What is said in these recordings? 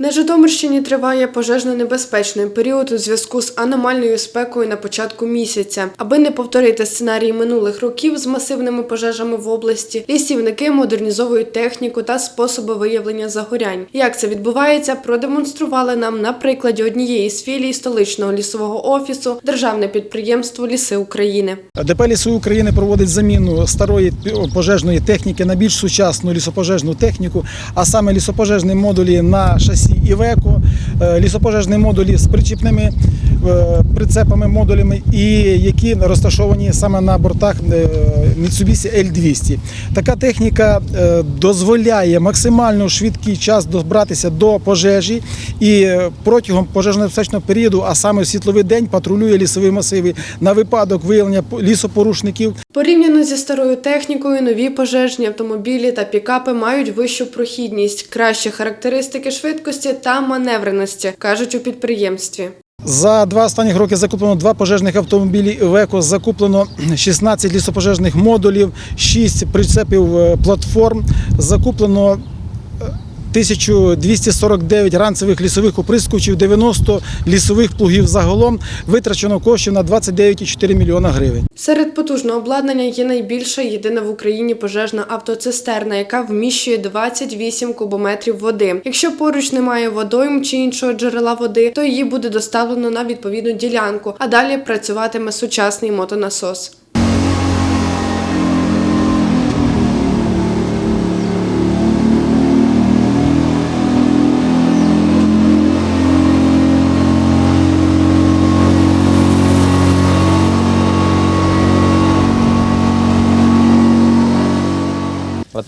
На Житомирщині триває пожежно-небезпечний період у зв'язку з аномальною спекою на початку місяця. Аби не повторити сценарій минулих років з масивними пожежами в області, лісівники модернізовують техніку та способи виявлення загорянь. Як це відбувається, продемонстрували нам на прикладі однієї з філій столичного лісового офісу державне підприємство Ліси України. ДП «Ліси України проводить заміну старої пожежної техніки на більш сучасну лісопожежну техніку, а саме лісопожежні модулі на шасі Івеко, е, лісопожежні модулі з причіпними прицепами модулями, і які розташовані саме на бортах е, Mitsubishi L200. Така техніка е, дозволяє максимально швидкий час добратися до пожежі і е, протягом пожежно-небезпечного періоду, а саме світловий день, патрулює лісові масиви на випадок виявлення лісопорушників. Порівняно зі старою технікою, нові пожежні автомобілі та пікапи мають вищу прохідність, кращі характеристики швидкості та маневреності, кажуть у підприємстві. За два останні роки закуплено два пожежних автомобілі. «Веко», закуплено 16 лісопожежних модулів, 6 прицепів е, платформ, закуплено 1249 ранцевих лісових оприскувачів, 90 лісових плугів загалом витрачено коштів на 29,4 мільйона гривень. Серед потужного обладнання є найбільша єдина в Україні пожежна автоцистерна, яка вміщує 28 кубометрів води. Якщо поруч немає водойм чи іншого джерела води, то її буде доставлено на відповідну ділянку, а далі працюватиме сучасний мотонасос.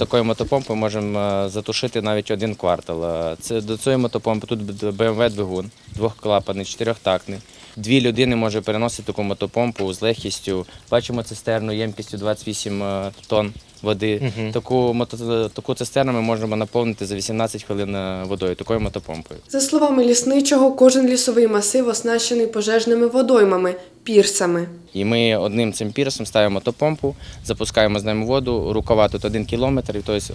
Такою мотопомпою можемо е, затушити навіть один квартал. Е, Це до цієї мотопомпи тут БМВ-двигун, двохклапаний, чотирьохтактний. Дві людини може переносити таку мотопомпу з легкістю. Бачимо цистерну ємкістю 28 е, тонн води. Таку мото, таку цистерну ми можемо наповнити за 18 хвилин е, водою, такою мотопомпою. За словами лісничого, кожен лісовий масив оснащений пожежними водоймами пірсами. І ми одним цим пірсом ставимо мотопомпу, запускаємо з ними воду, рукава тут один кілометр, і тобто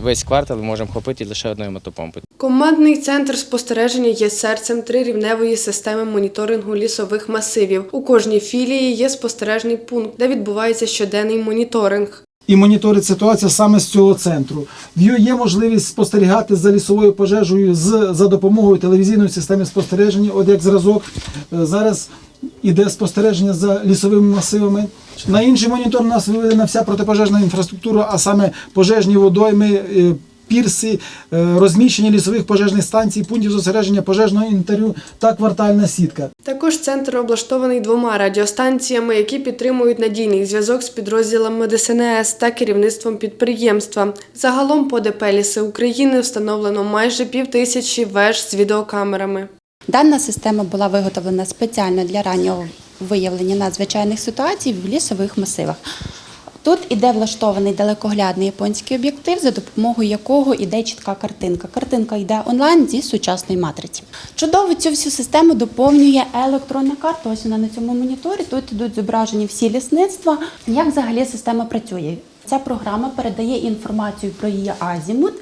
весь квартал ми можемо хопити лише одною мотопомпою. Командний центр спостереження є серцем трирівневої системи моніторингу лісових масивів. У кожній філії є спостережний пункт, де відбувається щоденний моніторинг. І моніторить ситуацію саме з цього центру. В є можливість спостерігати за лісовою пожежею з, за допомогою телевізійної системи спостереження. От як зразок е, зараз іде спостереження за лісовими масивами. На інший монітор у нас виведена вся протипожежна інфраструктура, а саме пожежні водойми. Пірси, е, розміщення лісових пожежних станцій, пунктів зосередження пожежного інвентарю та квартальна сітка. Також центр облаштований двома радіостанціями, які підтримують надійний зв'язок з підрозділами ДСНС та керівництвом підприємства. Загалом по ДП «Ліси України встановлено майже півтисячі веж з відеокамерами. Дана система була виготовлена спеціально для раннього виявлення надзвичайних ситуацій в лісових масивах. Тут іде влаштований далекоглядний японський об'єктив, за допомогою якого йде чітка картинка. Картинка йде онлайн зі сучасної матриці. Чудово цю всю систему доповнює електронна карта. Ось вона на цьому моніторі. Тут ідуть зображені всі лісництва. Як взагалі система працює? Ця програма передає інформацію про її азімут,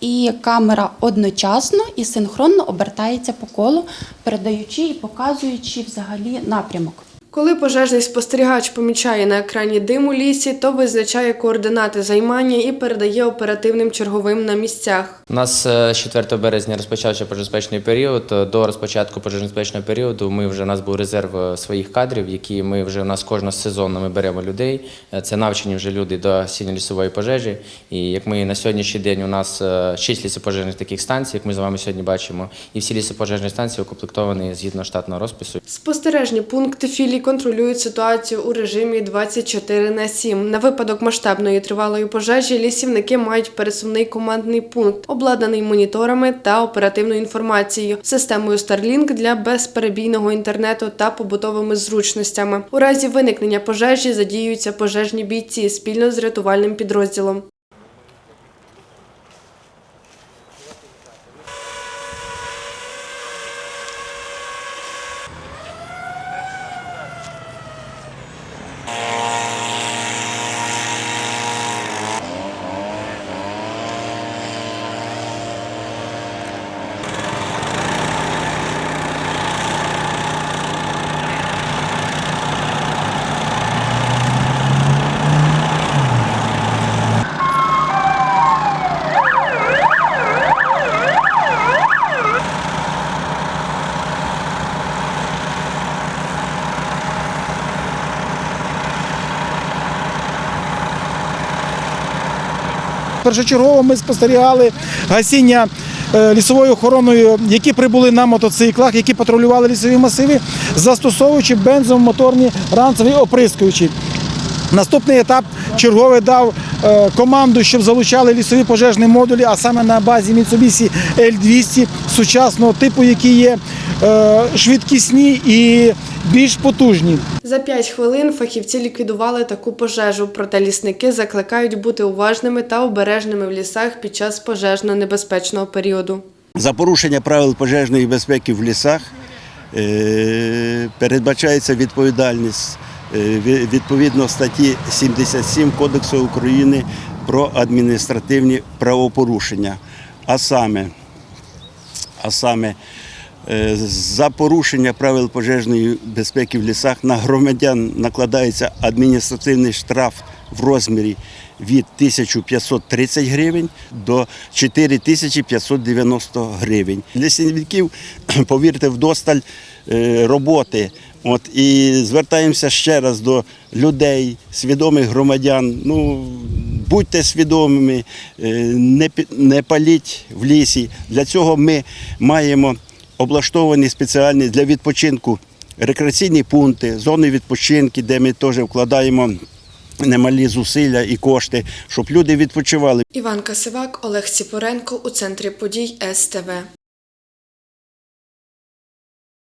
і камера одночасно і синхронно обертається по колу, передаючи і показуючи взагалі напрямок. Коли пожежний спостерігач помічає на екрані дим у лісі, то визначає координати займання і передає оперативним черговим на місцях. У нас е, з 4 березня розпочався пожежнобезпечний період. Е, До розпочатку пожежнобезпечного періоду ми вже у нас був резерв е, своїх кадрів, які ми вже у нас кожного сезону ми беремо людей. Е, Це навчені вже люди до сіньо-лісової пожежі. І як ми на сьогоднішній день у нас е, 6 лісопожежних таких станцій, як ми з вами сьогодні бачимо, і всі лісопожежні станції укомплектовані згідно штатного розпису. Спостережні пункти філій контролюють ситуацію у режимі 24 на 7. На випадок масштабної тривалої пожежі лісівники мають пересувний командний пункт, обладнаний моніторами та оперативною інформацією, системою Starlink для безперебійного інтернету та побутовими зручностями. У разі виникнення пожежі задіюються пожежні бійці спільно з рятувальним підрозділом. Першочергово ми спостерігали гасіння е, лісовою охороною, які прибули на мотоциклах, які патрулювали лісові масиви, застосовуючи бензомоторні ранцеві оприскуючі. Наступний етап черговий дав команду, щоб залучали лісові пожежні модулі, а саме на базі Mitsubishi L200 сучасного типу, які є е, швидкісні і більш потужні. За 5 хвилин фахівці ліквідували таку пожежу, проте лісники закликають бути уважними та обережними в лісах під час пожежно-небезпечного періоду. За порушення правил пожежної безпеки в лісах е, передбачається відповідальність е, ві- відповідно статті 77 Кодексу України про адміністративні правопорушення. А саме, а саме е, за порушення правил пожежної безпеки в лісах на громадян накладається адміністративний штраф в розмірі від 1530 гривень до 4590 гривень. Для сінівників, повірте, вдосталь е, роботи. От, і звертаємося ще раз до людей, свідомих громадян. Ну, будьте свідомими, е, не, не паліть в лісі. Для цього ми маємо облаштовані спеціальні для відпочинку рекреаційні пункти, зони відпочинку, де ми теж вкладаємо немалі зусилля і кошти, щоб люди відпочивали. Іван Касивак, Олег Сіпоренко у центрі подій СТВ.